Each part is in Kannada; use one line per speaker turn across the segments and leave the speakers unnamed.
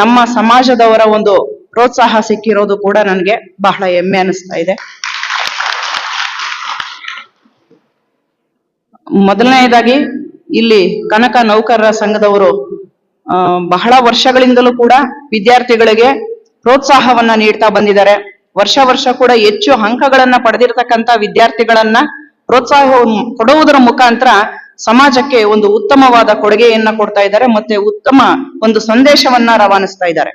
ನಮ್ಮ ಸಮಾಜದವರ ಒಂದು ಪ್ರೋತ್ಸಾಹ ಸಿಕ್ಕಿರೋದು ಕೂಡ ನನಗೆ ಬಹಳ ಹೆಮ್ಮೆ ಅನಿಸ್ತಾ ಇದೆ. ಮೊದಲನೆಯದಾಗಿ ಇಲ್ಲಿ ಕನಕ ನೌಕರರ ಸಂಘದವರು ಬಹಳ ವರ್ಷಗಳಿಂದಲೂ ಕೂಡ ವಿದ್ಯಾರ್ಥಿಗಳಿಗೆ ಪ್ರೋತ್ಸಾಹವನ್ನ ನೀಡ್ತಾ ಬಂದಿದ್ದಾರೆ. ವರ್ಷ ವರ್ಷ ಕೂಡ ಹೆಚ್ಚು ಅಂಕಗಳನ್ನ ಪಡೆದಿರತಕ್ಕಂತ ವಿದ್ಯಾರ್ಥಿಗಳನ್ನ ಪ್ರೋತ್ಸಾಹ ಕೊಡುವುದರ ಮುಖಾಂತರ ಸಮಾಜಕ್ಕೆ ಒಂದು ಉತ್ತಮವಾದ ಕೊಡುಗೆಯನ್ನ ಕೊಡ್ತಾ ಇದ್ದಾರೆ, ಮತ್ತೆ ಉತ್ತಮ ಒಂದು ಸಂದೇಶವನ್ನ ರವಾನಿಸ್ತಾ ಇದ್ದಾರೆ.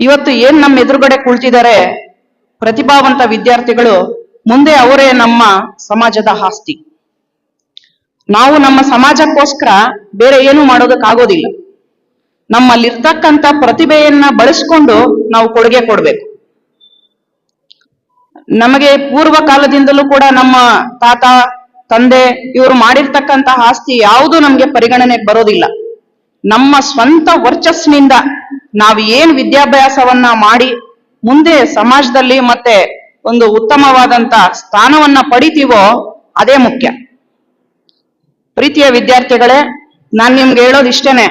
ಇವತ್ತು ಏನ್ ನಮ್ಮ ಎದುರುಗಡೆ ಕುಳಿತಿದ್ದಾರೆ, ಪ್ರತಿಭಾವಂತ ವಿದ್ಯಾರ್ಥಿಗಳು, ಮುಂದೆ ಅವರೇ ನಮ್ಮ ಸಮಾಜದ ಆಸ್ತಿ. ನಾವು ನಮ್ಮ ಸಮಾಜಕ್ಕೋಸ್ಕರ ಬೇರೆ ಏನು ಮಾಡೋದಕ್ಕಾಗೋದಿಲ್ಲ. ನಮ್ಮಲ್ಲಿರ್ತಕ್ಕಂಥ ಪ್ರತಿಭೆಯನ್ನ ಬಳಸ್ಕೊಂಡು ನಾವು ಕೊಡುಗೆ ಕೊಡ್ಬೇಕು. ನಮಗೆ ಪೂರ್ವ ಕಾಲದಿಂದಲೂ ಕೂಡ ನಮ್ಮ ತಾತ ತಂದೆ, ಇವರು ಮಾಡಿರ್ತಕ್ಕಂತಹ ಆಸ್ತಿ ಯಾವುದು ನಮ್ಗೆ ಪರಿಗಣನೆ ಬರೋದಿಲ್ಲ. ನಮ್ಮ ಸ್ವಂತ ವರ್ಚಸ್ಸಿನಿಂದ ನಾವು ಏನ್ ವಿದ್ಯಾಭ್ಯಾಸವನ್ನ ಮಾಡಿ ಮುಂದೆ ಸಮಾಜದಲ್ಲಿ ಮತ್ತೆ ಒಂದು ಉತ್ತಮವಾದಂತ ಸ್ಥಾನವನ್ನ ಪಡಿತೀವೋ ಅದೇ ಮುಖ್ಯ. ಪ್ರೀತಿಯ ವಿದ್ಯಾರ್ಥಿಗಳೇ, ನಾನ್ ನಿಮ್ಗೆ ಹೇಳೋದು ಇಷ್ಟೇನೆ.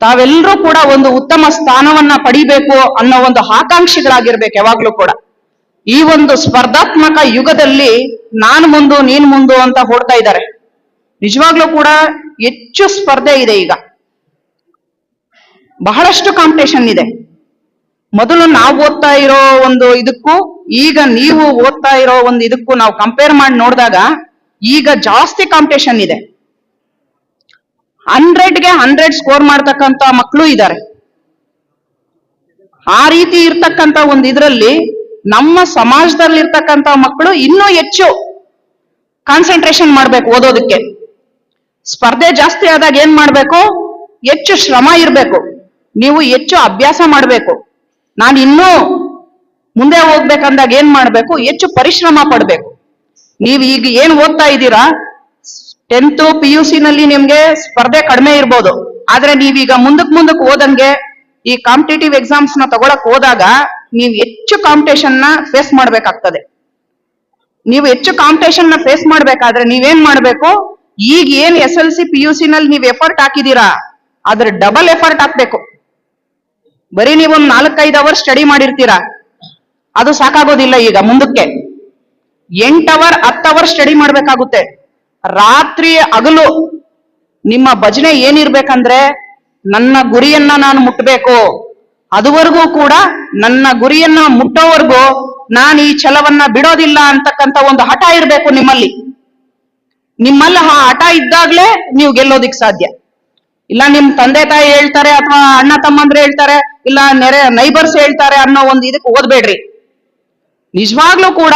ತಾವೆಲ್ಲರೂ ಕೂಡ ಒಂದು ಉತ್ತಮ ಸ್ಥಾನವನ್ನ ಪಡಿಬೇಕು ಅನ್ನೋ ಒಂದು ಆಕಾಂಕ್ಷಿಗಳಾಗಿರ್ಬೇಕು ಯಾವಾಗ್ಲೂ ಕೂಡ. ಈ ಒಂದು ಸ್ಪರ್ಧಾತ್ಮಕ ಯುಗದಲ್ಲಿ ನಾನು ಮುಂದು, ನೀನ್ ಮುಂದು ಅಂತ ಹೊಡ್ತಾ ಇದ್ದಾರೆ. ನಿಜವಾಗ್ಲೂ ಕೂಡ ಹೆಚ್ಚು ಸ್ಪರ್ಧೆ ಇದೆ ಈಗ. ಬಹಳಷ್ಟು ಕಾಂಪಿಟೇಷನ್ ಇದೆ. ಮೊದಲು ನಾವು ಓದ್ತಾ ಇರೋ ಒಂದು ಇದಕ್ಕೂ, ಈಗ ನೀವು ಓದ್ತಾ ಇರೋ ಒಂದು ಇದಕ್ಕೂ ನಾವು ಕಂಪೇರ್ ಮಾಡಿ ನೋಡಿದಾಗ ಈಗ ಜಾಸ್ತಿ ಕಾಂಪಿಟೇಷನ್ ಇದೆ. ಹಂಡ್ರೆಡ್ಗೆ ಹಂಡ್ರೆಡ್ ಸ್ಕೋರ್ ಮಾಡ್ತಕ್ಕಂತ ಮಕ್ಕಳು ಇದ್ದಾರೆ. ಆ ರೀತಿ ಇರ್ತಕ್ಕಂತ ಒಂದು ಇದರಲ್ಲಿ ನಮ್ಮ ಸಮಾಜದಲ್ಲಿ ಇರ್ತಕ್ಕಂತ ಮಕ್ಕಳು ಇನ್ನೂ ಹೆಚ್ಚು ಕಾನ್ಸಂಟ್ರೇಷನ್ ಮಾಡ್ಬೇಕು ಓದೋದಕ್ಕೆ. ಸ್ಪರ್ಧೆ ಜಾಸ್ತಿ ಆದಾಗ ಏನ್ ಮಾಡ್ಬೇಕು? ಹೆಚ್ಚು ಶ್ರಮ ಇರಬೇಕು. ನೀವು ಹೆಚ್ಚು ಅಭ್ಯಾಸ ಮಾಡಬೇಕು. ನಾನು ಇನ್ನೂ ಮುಂದೆ ಹೋಗ್ಬೇಕಂದಾಗ ಏನ್ ಮಾಡ್ಬೇಕು? ಹೆಚ್ಚು ಪರಿಶ್ರಮ ಪಡ್ಬೇಕು. ನೀವು ಈಗ ಏನ್ ಓದ್ತಾ ಇದ್ದೀರಾ? ಟೆಂತ್ ಪಿ ಯು ಸಿ ನಲ್ಲಿ ನಿಮ್ಗೆ ಸ್ಪರ್ಧೆ ಕಡಿಮೆ ಇರ್ಬೋದು. ಆದ್ರೆ ನೀವೀಗ ಮುಂದಕ್ ಮುಂದಕ್ ಓದಂಗೆ ಈ ಕಾಂಪಿಟೇಟಿವ್ ಎಕ್ಸಾಮ್ಸ್ನ ತಗೊಳಕ್ ಹೋದಾಗ ನೀವು ಹೆಚ್ಚು ಕಾಂಪಿಟೇಷನ್ ಫೇಸ್ ಮಾಡ್ಬೇಕಾಗ್ತದೆ. ನೀವು ಹೆಚ್ಚು ಕಾಂಪಿಟೇಷನ್ನ ಫೇಸ್ ಮಾಡ್ಬೇಕಾದ್ರೆ ನೀವೇನ್ ಮಾಡ್ಬೇಕು? ಈಗ ಏನ್ S L C P U C ನಲ್ಲಿ ನೀವು ಎಫರ್ಟ್ ಹಾಕಿದೀರಾ ಅದ್ರ ಡಬಲ್ ಎಫರ್ಟ್ ಹಾಕ್ಬೇಕು. ಬರೀ ನೀವು ಒಂದ್ ನಾಲ್ಕೈದು ಅವರ್ ಸ್ಟಡಿ ಮಾಡಿರ್ತೀರಾ. ಅದು ಸಾಕಾಗೋದಿಲ್ಲ ಈಗ ಮುಂದಕ್ಕೆ. ಎಂಟ್ ಅವರ್ ಹತ್ತು ಅವರ್ ಸ್ಟಡಿ ಮಾಡ್ಬೇಕಾಗುತ್ತೆ. ರಾತ್ರಿ ಹಗಲು ನಿಮ್ಮ ಭಜನೆ ಏನಿರ್ಬೇಕಂದ್ರೆ, ನನ್ನ ಗುರಿಯನ್ನ ನಾನು ಮುಟ್ಬೇಕು. ಅದುವರೆಗೂ ಕೂಡ ನನ್ನ ಗುರಿಯನ್ನ ಮುಟ್ಟೋವರೆಗೂ ನಾನು ಈ ಛಲವನ್ನ ಬಿಡೋದಿಲ್ಲ ಅಂತಕ್ಕಂತ ಒಂದು ಹಠ ಇರಬೇಕು ನಿಮ್ಮಲ್ಲಿ. ನಿಮ್ಮಲ್ಲಿ ಆ ಹಠ ಇದ್ದಾಗ್ಲೇ ನೀವು ಗೆಲ್ಲೋದಿಕ್ ಸಾಧ್ಯ. ಇಲ್ಲ ನಿಮ್ ತಂದೆ ತಾಯಿ ಹೇಳ್ತಾರೆ ಅಥವಾ ಅಣ್ಣ ತಮ್ಮಂದ್ರೆ ಹೇಳ್ತಾರೆ, ಇಲ್ಲ ನೆರೆ ನೈಬರ್ಸ್ ಹೇಳ್ತಾರೆ ಅನ್ನೋ ಒಂದು ಇದಕ್ಕೆ ಓದ್ಬೇಡ್ರಿ. ನಿಜವಾಗ್ಲೂ ಕೂಡ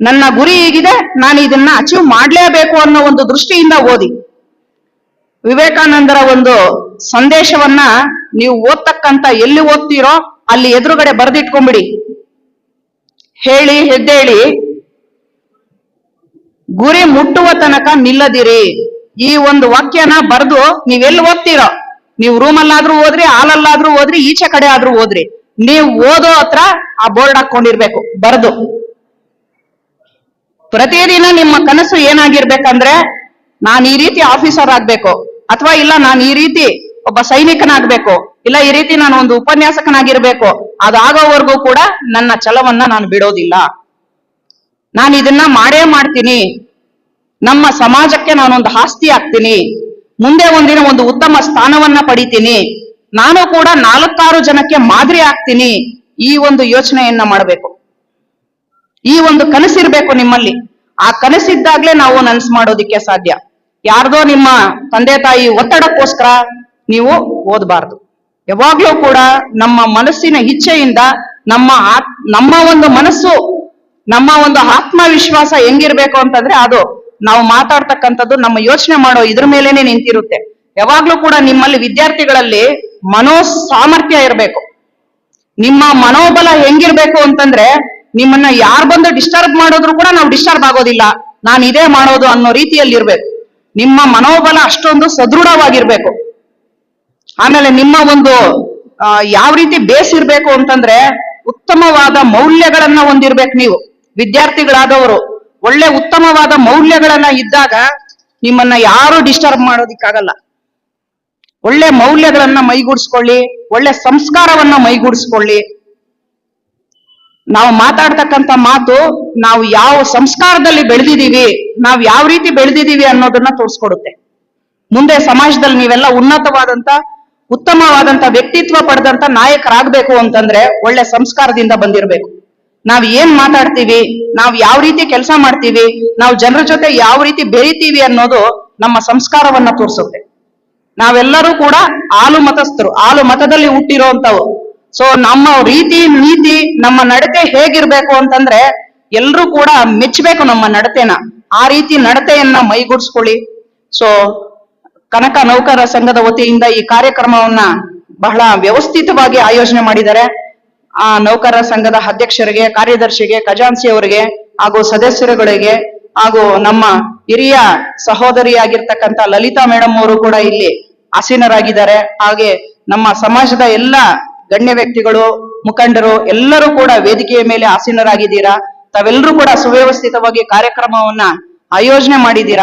ನನ್ನ ಗುರಿ ಹೀಗಿದೆ, ನಾನು ಇದನ್ನ ಅಚೀವ್ ಮಾಡ್ಲೇಬೇಕು ಅನ್ನೋ ಒಂದು ದೃಷ್ಟಿಯಿಂದ ಓದಿ. ವಿವೇಕಾನಂದರ ಒಂದು ಸಂದೇಶವನ್ನ ನೀವು ಓದ್ತಕ್ಕಂತ ಎಲ್ಲಿ ಓದ್ತೀರೋ ಅಲ್ಲಿ ಎದುರುಗಡೆ ಬರೆದಿಟ್ಕೊಂಡ್ಬಿಡಿ ಹೇಳಿ, ಹೆದ್ದೇಳಿ. ಗುರಿ ಮುಟ್ಟುವ ತನಕ ನಿಲ್ಲದಿರಿ. ಈ ಒಂದು ವಾಕ್ಯನ ಬರೆದು ನೀವೆಲ್ಲಿ ಓದ್ತೀರೋ, ನೀವು ರೂಮಲ್ಲಾದ್ರೂ ಓದ್ರಿ, ಹಾಲಲ್ಲಾದ್ರೂ ಓದ್ರಿ, ಈಚೆ ಕಡೆ ಆದ್ರೂ ಓದ್ರಿ. ನೀವು ಓದೋ ಹತ್ರ ಆ ಬೋರ್ಡ್ ಹಾಕೊಂಡಿರ್ಬೇಕು ಬರೆದು. ಪ್ರತಿದಿನ ನಿಮ್ಮ ಕನಸು ಏನಾಗಿರ್ಬೇಕಂದ್ರೆ, ನಾನು ಈ ರೀತಿ ಆಫೀಸರ್ ಆಗ್ಬೇಕು. ಅಥವಾ ಇಲ್ಲ ನಾನು ಈ ರೀತಿ ಒಬ್ಬ ಸೈನಿಕನಾಗ್ಬೇಕು, ಇಲ್ಲ ಈ ರೀತಿ ನಾನು ಒಂದು ಉಪನ್ಯಾಸಕನಾಗಿರ್ಬೇಕು ಅದಾಗೋವರೆಗೂ ಕೂಡ ನನ್ನ ಛಲವನ್ನ ನಾನು ಬಿಡೋದಿಲ್ಲ. ನಾನು ಇದನ್ನ ಮಾಡೇ ಮಾಡ್ತೀನಿ. ನಮ್ಮ ಸಮಾಜಕ್ಕೆ ನಾನೊಂದು ಆಸ್ತಿ ಆಗ್ತೀನಿ ಮುಂದೆ ಒಂದಿನ ಒಂದು ಉತ್ತಮ ಸ್ಥಾನವನ್ನ ಪಡಿತೀನಿ. ನಾನು ಕೂಡ ನಾಲ್ಕಾರು ಜನಕ್ಕೆ ಮಾದರಿ ಆಗ್ತೀನಿ. ಈ ಒಂದು ಯೋಚನೆಯನ್ನ ಮಾಡಬೇಕು. ಈ ಒಂದು ಕನಸಿರ್ಬೇಕು ನಿಮ್ಮಲ್ಲಿ. ಆ ಕನಸಿದ್ದಾಗ್ಲೇ ನಾವು ನನ್ಸ್ ಮಾಡೋದಿಕ್ಕೆ ಸಾಧ್ಯ. ಯಾರ್ದೋ ನಿಮ್ಮ ತಂದೆ ತಾಯಿ ಒತ್ತಡಕ್ಕೋಸ್ಕರ ನೀವು ಓದಬಾರ್ದು. ಯಾವಾಗ್ಲೂ ಕೂಡ ನಮ್ಮ ಮನಸ್ಸಿನ ಇಚ್ಛೆಯಿಂದ ನಮ್ಮ ನಮ್ಮ ಒಂದು ಮನಸ್ಸು, ನಮ್ಮ ಒಂದು ಆತ್ಮವಿಶ್ವಾಸ ಹೆಂಗಿರ್ಬೇಕು ಅಂತಂದ್ರೆ ಅದು ನಾವು ಮಾತಾಡ್ತಕ್ಕಂಥದ್ದು ನಮ್ಮ ಯೋಚನೆ ಮಾಡೋ ಇದ್ರ ಮೇಲೇನೆ ನಿಂತಿರುತ್ತೆ. ಯಾವಾಗ್ಲೂ ಕೂಡ ನಿಮ್ಮಲ್ಲಿ ವಿದ್ಯಾರ್ಥಿಗಳಲ್ಲಿ ಮನೋ ಸಾಮರ್ಥ್ಯ ಇರಬೇಕು. ನಿಮ್ಮ ಮನೋಬಲ ಹೆಂಗಿರ್ಬೇಕು ಅಂತಂದ್ರೆ ನಿಮ್ಮನ್ನ ಯಾರು ಬಂದು ಡಿಸ್ಟರ್ಬ್ ಮಾಡಿದ್ರು ಕೂಡ ನಾವು ಡಿಸ್ಟರ್ಬ್ ಆಗೋದಿಲ್ಲ. ನಾನು ಇದೇ ಮಾಡೋದು ಅನ್ನೋ ರೀತಿಯಲ್ಲಿ ಇರ್ಬೇಕು ನಿಮ್ಮ ಮನೋಬಲ ಅಷ್ಟೊಂದು ಸದೃಢವಾಗಿರ್ಬೇಕು. ಆಮೇಲೆ ನಿಮ್ಮ ಒಂದು ಯಾವ ರೀತಿ ಬೇಸ್ ಇರಬೇಕು ಅಂತಂದ್ರೆ ಉತ್ತಮವಾದ ಮೌಲ್ಯಗಳನ್ನ ಹೊಂದಿರ್ಬೇಕು ನೀವು. ವಿದ್ಯಾರ್ಥಿಗಳಾದವರು, ಒಳ್ಳೆ ಉತ್ತಮವಾದ ಮೌಲ್ಯಗಳನ್ನ ಇದ್ದಾಗ ನಿಮ್ಮನ್ನ ಯಾರು ಡಿಸ್ಟರ್ಬ್ ಮಾಡೋದಿಕ್ಕಾಗಲ್ಲ. ಒಳ್ಳೆ ಮೌಲ್ಯಗಳನ್ನ ಮೈಗೂಡಿಸ್ಕೊಳ್ಳಿ, ಒಳ್ಳೆ ಸಂಸ್ಕಾರವನ್ನ ಮೈಗೂಡಿಸ್ಕೊಳ್ಳಿ ನಾವು ಮಾತಾಡ್ತಕ್ಕಂತ ಮಾತು ನಾವು ಯಾವ ಸಂಸ್ಕಾರದಲ್ಲಿ ಬೆಳೆದಿದೀವಿ ನಾವು ಯಾವ ರೀತಿ ಬೆಳೆದಿದೀವಿ ಅನ್ನೋದನ್ನ ತೋರಿಸ್ಕೊಡುತ್ತೆ. ಮುಂದೆ ಸಮಾಜದಲ್ಲಿ ನೀವೆಲ್ಲ ಉನ್ನತವಾದಂತ ಉತ್ತಮವಾದಂತ ವ್ಯಕ್ತಿತ್ವ ಪಡೆದಂತ ನಾಯಕರಾಗಬೇಕು ಅಂತಂದ್ರೆ ಒಳ್ಳೆ ಸಂಸ್ಕಾರದಿಂದ ಬಂದಿರಬೇಕು. ನಾವ್ ಏನ್ ಮಾತಾಡ್ತೀವಿ, ನಾವ್ ಯಾವ ರೀತಿ ಕೆಲಸ ಮಾಡ್ತೀವಿ, ನಾವು ಜನರ ಜೊತೆ ಯಾವ ರೀತಿ ಬೆರಿತೀವಿ ಅನ್ನೋದು ನಮ್ಮ ಸಂಸ್ಕಾರವನ್ನ ತೋರಿಸುತ್ತೆ. ನಾವೆಲ್ಲರೂ ಕೂಡ ಆಲು ಮತಸ್ಥರು ಆಲು ಮತದಲ್ಲಿ ಹುಟ್ಟಿರೋಂಥವು. ಸೊ ನಮ್ಮ ರೀತಿ ನೀತಿ, ನಮ್ಮ ನಡತೆ ಹೇಗಿರ್ಬೇಕು ಅಂತಂದ್ರೆ ಎಲ್ರೂ ಕೂಡ ಮೆಚ್ಚಬೇಕು ನಮ್ಮ ನಡತೆನ. ಆ ರೀತಿ ನಡತೆಯನ್ನ ಮೈಗೂಡಿಸ್ಕೊಳ್ಳಿ. ಸೊ ಕನಕ ನೌಕರ ಸಂಘದ ವತಿಯಿಂದ ಈ ಕಾರ್ಯಕ್ರಮವನ್ನ ಬಹಳ ವ್ಯವಸ್ಥಿತವಾಗಿ ಆಯೋಜನೆ ಮಾಡಿದ್ದಾರೆ. ಆ ನೌಕರ ಸಂಘದ ಅಧ್ಯಕ್ಷರಿಗೆ, ಕಾರ್ಯದರ್ಶಿಗೆ ಖಜಾನ್ಸಿ ಅವರಿಗೆ ಹಾಗೂ ಸದಸ್ಯರುಗಳಿಗೆ ಹಾಗೂ ನಮ್ಮ ಹಿರಿಯ ಸಹೋದರಿಯಾಗಿರ್ತಕ್ಕಂಥ ಲಲಿತಾ ಮೇಡಮ್ ಅವರು ಕೂಡ ಇಲ್ಲಿ ಆಸೀನರಾಗಿದ್ದಾರೆ. ಹಾಗೆ ನಮ್ಮ ಸಮಾಜದ ಎಲ್ಲ ಗಣ್ಯ ವ್ಯಕ್ತಿಗಳು ಮುಖಂಡರು ಎಲ್ಲರೂ ಕೂಡ ವೇದಿಕೆಯ ಮೇಲೆ ಆಸೀನರಾಗಿದ್ದೀರಾ? ತಾವೆಲ್ಲರೂ ಕೂಡ ಸುವ್ಯವಸ್ಥಿತವಾಗಿ ಕಾರ್ಯಕ್ರಮವನ್ನ ಆಯೋಜನೆ ಮಾಡಿದ್ದೀರಾ?